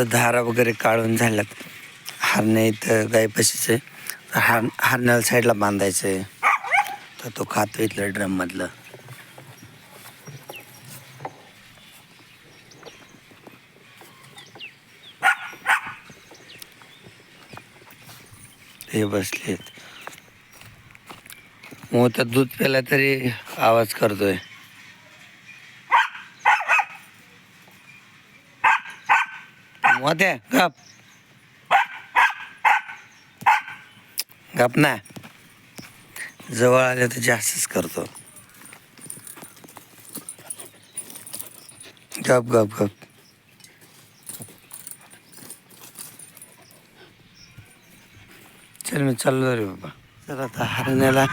आता धारा वगैरे काढून झाल्यात. हरणे इथं गायपाशीच. आहे तर हार हरण्याला साईडला बांधायचं आहे तर तो खातो इथलं ड्रममधलं हे बसलेत. मग तर दूध प्यायला तरी आवाज करतोय. मोत्या गप. गप ना. जवळ आले तर जास्तच करतो. गप गप गप. चल मी चाललो रे बाबा. चल आता हरण्याला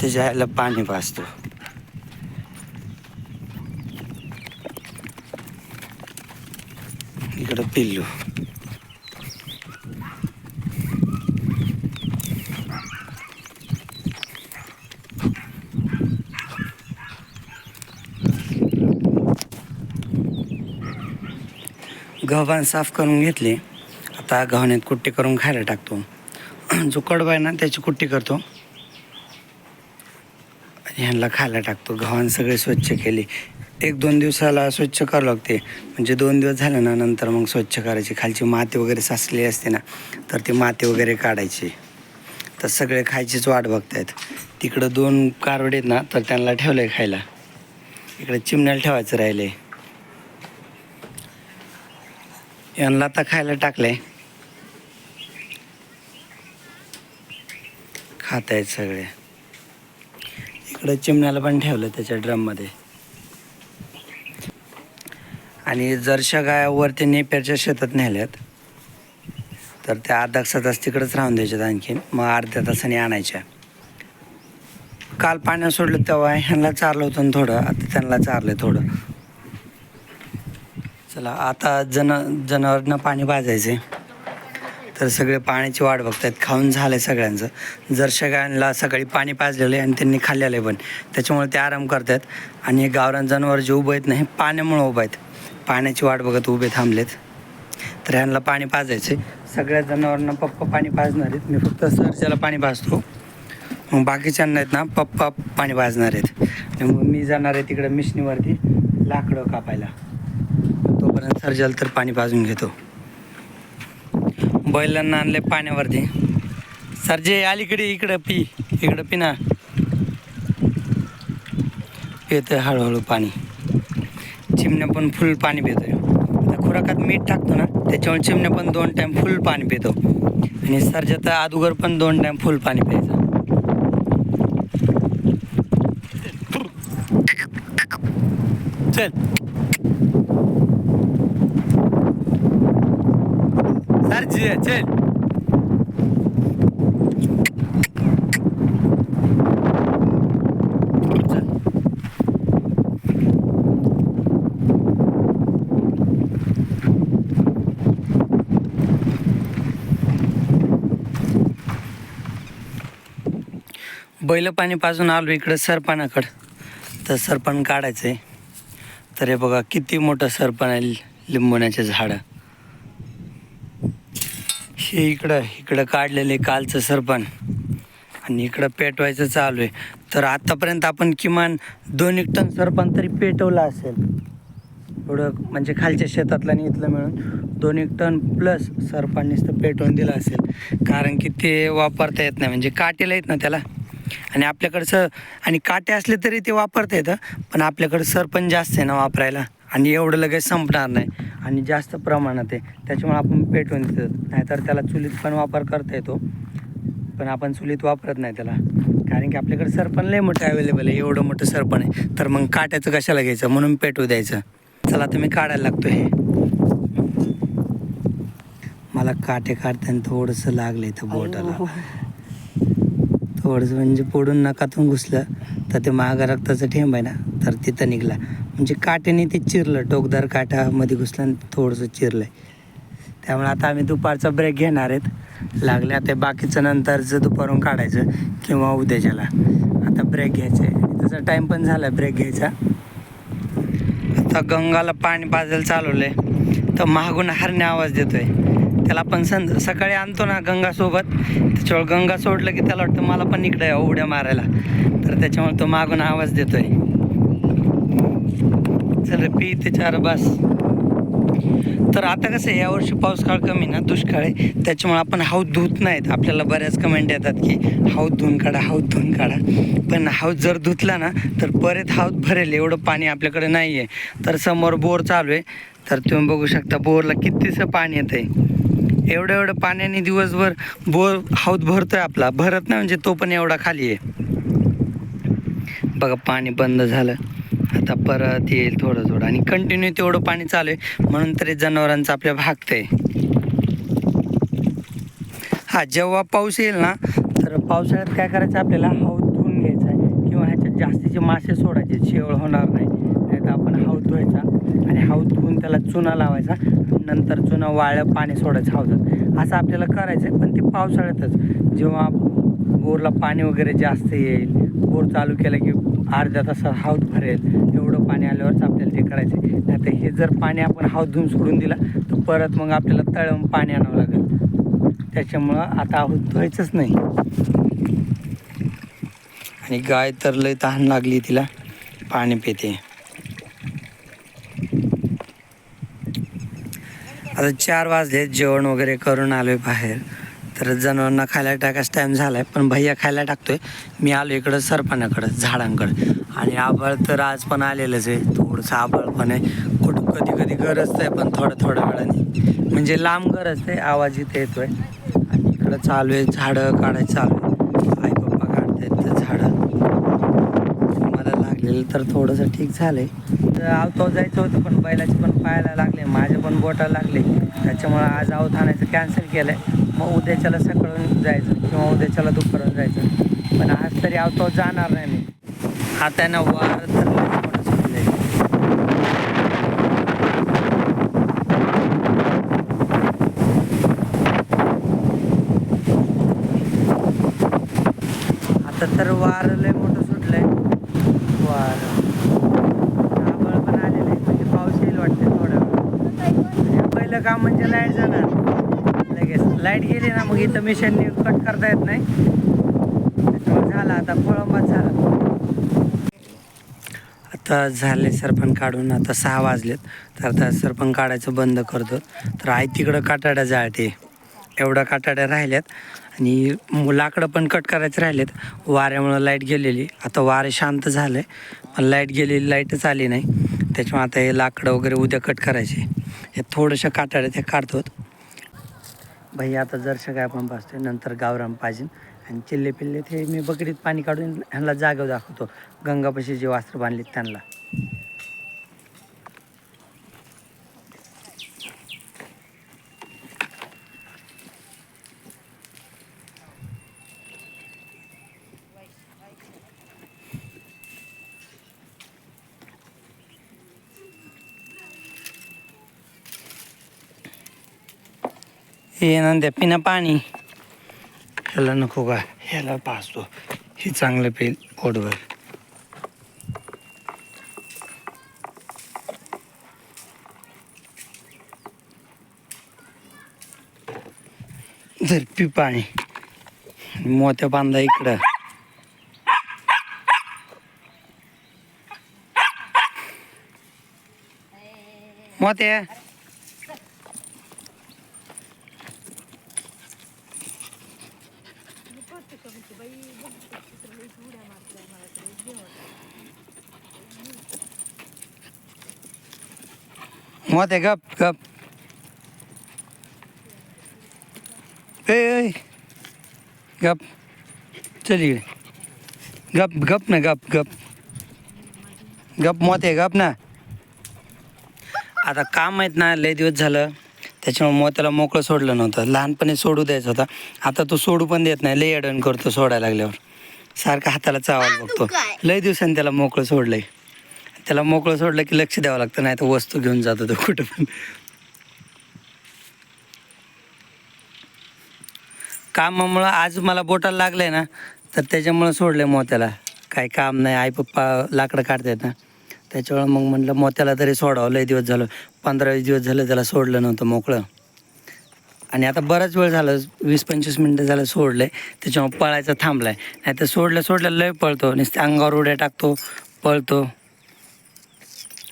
त्याच्या आईला पाणी पाचतो इकडं पिल्लू. गव्हाण साफ करून घेतले. आता गव्हाण्यात कुट्टी करून खायला टाकतो. जो कडवा आहे ना त्याची कुट्टी करतो. ह्यांना खायला टाकतो. गव्हाण सगळे स्वच्छ केले. एक दोन दिवसाला स्वच्छ करावं लागते. म्हणजे दोन दिवस झालं ना नंतर मग स्वच्छ करायची. खालची माती वगैरे साचलेली असते ना तर ती माती वगैरे काढायची. तर सगळे खायचीच वाट बघतायत. तिकडं दोन कारवड आहेत ना तर त्यांना ठेवलं आहे खायला. इकडे चिमण्याला ठेवायचं राहिलं आहे यांना आता खायला टाकलं आहे खात आहेत सगळे. इकडं चिमण्याला पण ठेवलं त्याच्या ड्रममध्ये. आणि जरशा गायावर ते नेप्याच्या शेतात नेल्यात तर त्या अर्धा तास तिकडंच राहून द्यायच्यात आणखीन. मग अर्ध्या तासाने आणायच्या. काल पाण्यात सोडलं तेव्हा ह्यांना चारलं होतं थोडं आता त्यांना चारलं थोडं. चला आता जन जनावरांना पाणी पाजायचे तर सगळे पाण्याची वाट बघतायत खाऊन झालं सगळ्यांचं. जरशा गायांना सकाळी पाणी पाजलेलं आहे आणि त्यांनी खाल्लेलं आहे पण त्याच्यामुळे ते आराम करतात आणि गावरान जनावर जे उभं आहेत ना हे पाण्यामुळे उभं आहेत. पाण्याची वाट बघत उभे थांबलेत. तर ह्यांना पाणी पाजायचे सगळ्या जनावरांना पप्पा पाणी पाजणार आहेत. मी फक्त सरच्याला पाणी पाजतो. मग बाकीच्यांना आहेत ना पप्पा पाणी पाजणार आहेत. आणि मग मी जाणार आहे तिकडं मिशनीवरती लाकडं कापायला. तोपर्यंत सर्जल तर पाणी पाजून घेतो. बैलांना आणले पाण्यावरती. सरजे अलीकडे इकडं पी. इकडं पिना येतं हळूहळू पाणी. चिमण्या पण फुल पाणी पितोय. आता खुराकात मीठ टाकतो ना त्याच्यामुळे चिमण्या पण दोन टाईम फुल पाणी पितो. आणि सरजा तर अदुगर पण दोन टाईम फुल पाणी प्यायचं. चल. सरजी चल चल. पहिलं पाणी पाजून आलो इकडं सरपणाकडं. तर सरपण काढायचं आहे तर हे बघा किती मोठं सरपण आहे लिंबोण्याचे झाडं. हे इकडं इकडं काढलेले कालचं सरपण. आणि इकडं पेटवायचं चालू आहे. तर आत्तापर्यंत आपण किमान दोन एक टन सरपण तरी पेटवलं असेल. एवढं म्हणजे खालच्या शेतातलं आणि इथलं मिळून दोन एक टन प्लस सरपण नुसतं पेटवून दिलं असेल. कारण की ते वापरता येत नाही. म्हणजे काटेला येत ना त्याला. आणि आपल्याकडं सर आणि काटे असले तरी ते वापरता येतं पण आपल्याकडं सरपण जास्त आहे ना वापरायला. आणि एवढं लगेच संपणार नाही. आणि जास्त प्रमाणात आहे. त्याच्यामुळे आपण पेटवून देतो. नाहीतर त्याला चुलीत पण वापर करता येतो. पण आपण चुलीत वापरत नाही त्याला. कारण की आपल्याकडे सरपण लय मोठं अवेलेबल आहे. एवढं मोठं सरपण आहे. तर मग काट्याचं कशाला घ्यायचं? म्हणून पेटवू द्यायचं. चला तर मी काढायला लागतो हे. मला काटे काढताना थोडंसं लागलं इथं बोटाला. थोडंसं म्हणजे पोडून नकातून घुसलं तर ते महागा रक्ताचं ठेंब आहे ना तर तिथं निघला. म्हणजे काट्याने ते चिरलं टोकदार काठामध्ये घुसलं आणि थोडंसं चिरलं त्यामुळे आता आम्ही दुपारचा ब्रेक घेणार आहेत. लागले आता बाकीचं नंतरचं दुपारून काढायचं किंवा उद्याच्याला. आता ब्रेक घ्यायचं आहे. त्याचा टाईम पण झाला ब्रेक घ्यायचा. आता गंगाला पाणी पाजायला चालवलं आहे तर मागून हरणे आवाज देतोय. त्याला आपण सं सकाळी आणतो ना गंगासोबत. त्याच्यावर गंगा सोडलं की त्याला वाटतं मला पण इकडे या उड्या मारायला. तर त्याच्यामुळे तो मागून आवाज देतोय. चल रे पी त्याच्यावर बस. तर आता कसं आहे यावर्षी पाऊस काळ कमी ना दुष्काळ आहे. त्याच्यामुळे आपण हाऊत धुत नाहीत. आपल्याला बऱ्याच कमेंट येतात की हाऊत धुवून काढा हाऊत धुवून काढा. पण हाऊत जर धुतला ना तर परत हाऊत भरेल. एवढं पाणी आपल्याकडे नाही आहे तर समोर बोर चालू आहे. तर तुम्ही बघू शकता बोरला कितीसं पाणी येतं आहे एवढं एवढं पाण्याने दिवसभर बोर हौद भरतोय आपला. भरत नाही म्हणजे तो पण एवढा खाली आहे. बघा पाणी बंद झालं. आता परत येईल थोडं थोडं. आणि कंटिन्यू तेवढं पाणी चालू आहे. म्हणून तरी जनावरांचं आपल्या भागतंय. हा जेव्हा पाऊस येईल ना तर पावसाळ्यात काय करायचं आपल्याला? हौद धुवून घ्यायचा आहे. किंवा ह्याच्यात जास्तीचे मासे सोडायचे. शेवळ होणार नाही. नाही तर आपण हौद धुवायचा. आणि हाऊत धुवून त्याला चुना लावायचा. नंतर चुना वाळं पाणी सोडायचं हौदात असं आपल्याला करायचं आहे पण ते पावसाळ्यातच. जेव्हा बोरला पाणी वगैरे जास्त येईल बोर चालू केलं की अर्ध्या तासात हाऊत भरेल एवढं पाणी आल्यावरच आपल्याला ते करायचं आहे नाही हे जर पाणी आपण हाऊत धुवून सोडून दिला तर परत मग आपल्याला तळून पाणी आणावं लागेल. त्याच्यामुळं आता हाऊत धुवायचंच नाही. आणि गाय तर लय तहान लागली तिला. पाणी पिते. आता चार वाजले जेवण वगैरे करून आलोय बाहेर. तर जनावरांना खायला टाकायचा टाईम झालाय पण भैया खायला टाकतोय. मी आलो इकडं सरपणाकडं झाडांकडं. आणि आभाळ तर आज पण आलेलंच आहे. थोडंसं आभाळ पण आहे. कुठं कधी कधी गरज आहे पण थोडं थोड्या वेळाने. म्हणजे लांब गरज आहे आवाज इथे येतोय. आणि इकडं चालू आहे झाडं काढायचं चालू आहे आई पप्पा काढतायत ते झाडं मला लागलेलं तर थोडंसं ठीक झालं तर आवतो जायचं होतं पण बैलाचे पण पायाला लागले माझे पण बोटाला लागले. त्याच्यामुळं आज आवत आणायचं कॅन्सल केलं आहे मग उद्याच्याला सकाळून जायचं किंवा उद्याच्याला दुपारून जायचं. पण आज तरी आवतो जाणार नाही मी. आता ना वार तर आता तर वार लय मोठं बरं वार. आबळ पण आलेलं आहे म्हणजे पाऊस येईल वाटते थोडा. पहिलं काम म्हणजे लाइट जाणार. लगेच. लाइट गेली ना मग इथं मिशननी कट करता येत नाही. त्याच्यामुळे आता फळंबात झाला. आता झाले सरपण काढून. आता सहा वाजलेत. तर आता सरपण काढायचं बंद करतो. तर आई तिकडं काटाड्या जाळते. एवढ्या काटाड्या राहिल्यात. आणि लाकडं पण कट करायचे राहिलेत. वाऱ्यामुळं लाइट गेलेली. आता वारे शांत झालं आहे पण लाइट गेलेली लाईटच आली नाही. त्याच्यामुळे आता हे लाकडं वगैरे उद्या कट करायचे. हे थोडंसं काटाड्या ते काढतो भाई आता जरशा काय आपण बसतोय. नंतर गावराम पाहिजे आणि चिल्ले पिल्ले ते मी बकरीत पाणी काढून ह्यांना जागेवर दाखवतो. गंगापाशी जे वस्त्र बांधलेत त्यांना. हे नंद्या पिना पाणी. ह्याला नको का? ह्याला पाचतो हे चांगलं पेल पोटभर जर पी पाणी. मोत्या बांधा इकडं. मोत्या. मोत्या गप गप ए ए, गप चल इकडे गप गप ना गप गप गप मोते गप ना आता काम आहेत ना लय दिवस झालं. त्याच्यामुळे मोत्याला मोकळं सोडलं नव्हतं. लहानपणी सोडू द्यायचं होता. आता तो सोडू पण देत नाही. लय अडवण करतो सोडायला लागल्यावर. सारखं हाताला चावायला बघतो. लय दिवसांनी त्याला मोकळं सोडलंय. त्याला मोकळं सोडलं की लक्ष द्यावं लागतं नाही तर वस्तू घेऊन जातो तो कुठं पण. कामामुळं आज मला बोटाला लागलंय ना तर त्याच्यामुळं सोडलंय मोत्याला. काही काम नाही आई पप्पा लाकडं काढतायत ना. त्याच्यामुळं मग म्हटलं मोत्याला तरी सोडावं लय दिवस झालं पंधरा वीस दिवस झालं त्याला सोडलं नव्हतं मोकळं. आणि आता बराच वेळ झालं वीस पंचवीस मिनटं झालं सोडलं आहे त्याच्यामुळं पळायचं थांबलाय. नाही तर सोडलं सोडलं लय पळतो. नुसते अंगावर उड्या टाकतो पळतो.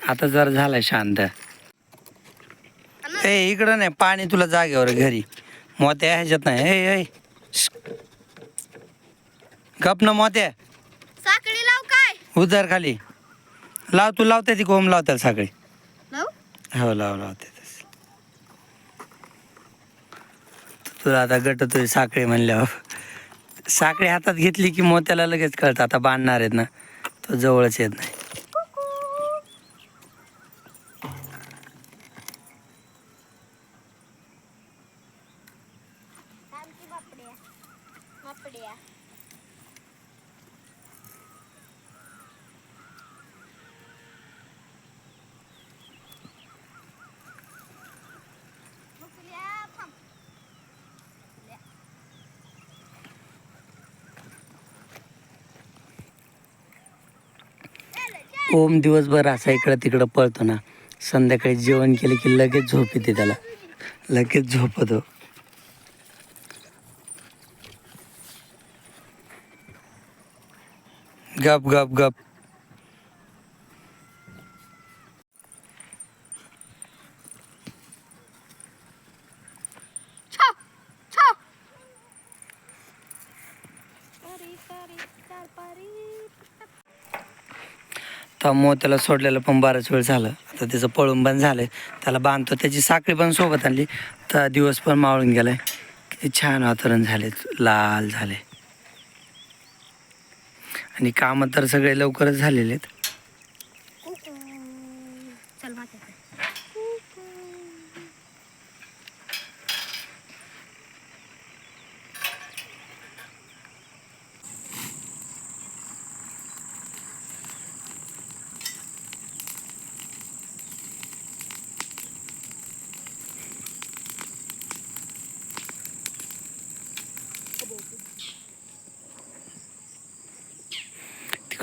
आता जर झालाय शांत. ए इकडं नाही पाणी तुला जागेवर घरी. मोत्या ह्याच्यात नाही. ए ए. गप न मोत्या. साखळी लाव काय? उधार खाली. लाव तू लावते ती कोंब लावतात सगळे लाव. हो लाव लावते. तुला आता गट तुझी साखळी म्हणल्यावर. साखळी हातात घेतली की मोत्याला लगेच कळतं. आता बांधणार आहेत ना. तो जवळच येत नाही. ओम दिवसभर असा इकडं तिकडं पळतो ना. संध्याकाळी जेवण केलं की लगेच झोप येते त्याला. लगेच झोपतो गप गप गप. तर मोत्याला सोडलेलं पण बराच वेळ झालं. आता त्याचं पळून पण झालंय. त्याला बांधतो. त्याची साखळी पण सोबत आणली. तर दिवस पण मावळून गेलाय. किती छान वातावरण झाले लाल झाले आणि कामं तर सगळे लवकरच झालेले आहेत.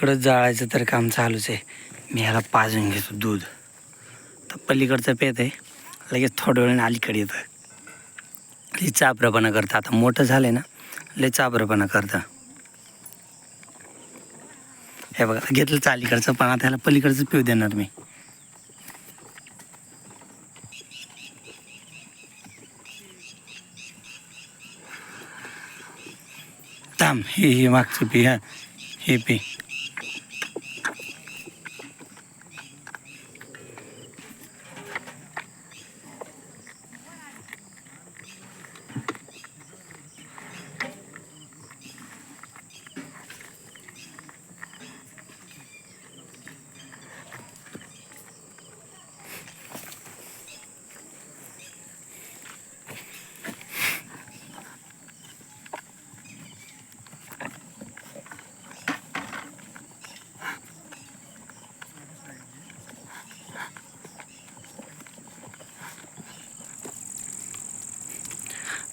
तिकडं जाळायचं तर काम चालूच आहे. मी ह्याला पाजून घेतो दूध. तर पलीकडचं पेत आहे. लगेच थोड्या वेळाने अलीकडे येतं लई चापरपणा करतं. आता मोठं झालं आहे ना लय चापरपणा करतं. हे बघा घेतलं अलीकडचं पण आता ह्याला पलीकडचं पिऊ देणार मी. थांब हे हे मागचं पी हा. हे पी.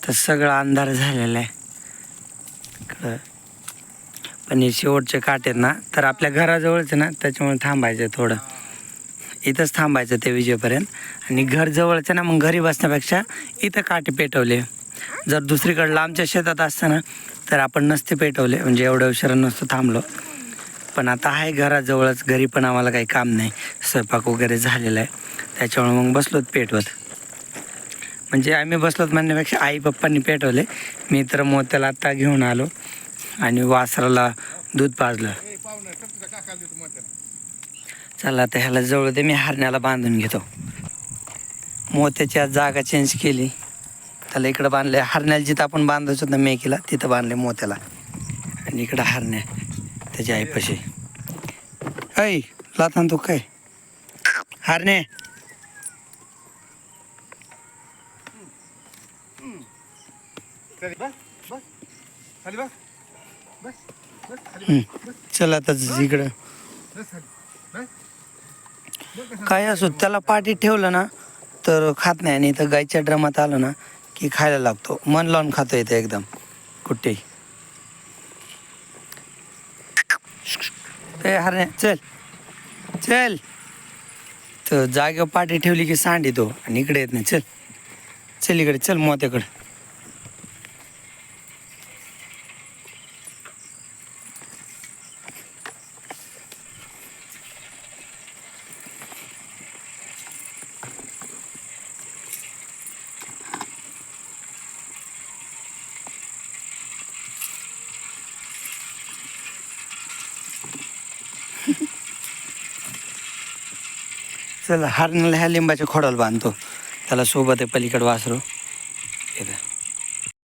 तर सगळा अंधार झालेला आहे. पण हे शेवटचे काट आहेत ना तर आपल्या घराजवळच ना त्याच्यामुळे थांबायचं आहे थोडं. इथंच थांबायचं ते विजेपर्यंत. आणि घर जवळचं ना मग घरी बसण्यापेक्षा इथं काटे पेटवले. जर दुसरीकडं लांबच्या शेतात असतं ना तर आपण नसते पेटवले म्हणजे एवढ्या उशिरा नसतो थांबलो. पण आता आहे घराजवळच घरी पण आम्हाला काही काम नाही. स्वयंपाक वगैरे झालेला आहे. त्याच्यामुळे मग बसलोत पेटवत. म्हणजे आम्ही बसलोत म्हणण्यापेक्षा आई पप्पांनी पेटवले. मी तर मोत्याला आत्ता घेऊन आलो आणि वासराला दूध पाजलं. चला आता ह्याला जवळ ते मी हरण्याला बांधून घेतो. मोत्याची आज जागा चेंज केली. त्याला इकडं बांधले हरण्याला जिथं आपण बांधायचो ना मेकीला तिथं बांधले मोत्याला. आणि इकडं हरण्या त्याच्या आईपाशी. ऐ लाथान तू काय? हरणे चल आता इकडं काय असो त्याला पाठी ठेवलं ना तर खात नाही. आणि इथं गाईच्या ड्रमात आलं ना की खायला लागतो. मन लावून खातो इथं एकदम. कुठे? ए हरणे चल. चल. तर जागेवर पाठी ठेवली की सांडी तो. आणि इकडे येत नाही. चल. चल इकडे चल मोत्याकडे. चला हरणाला ह्या लिंबाच्या खोडाला बांधतो. त्याला सोबत आहे पलीकडे वासरू.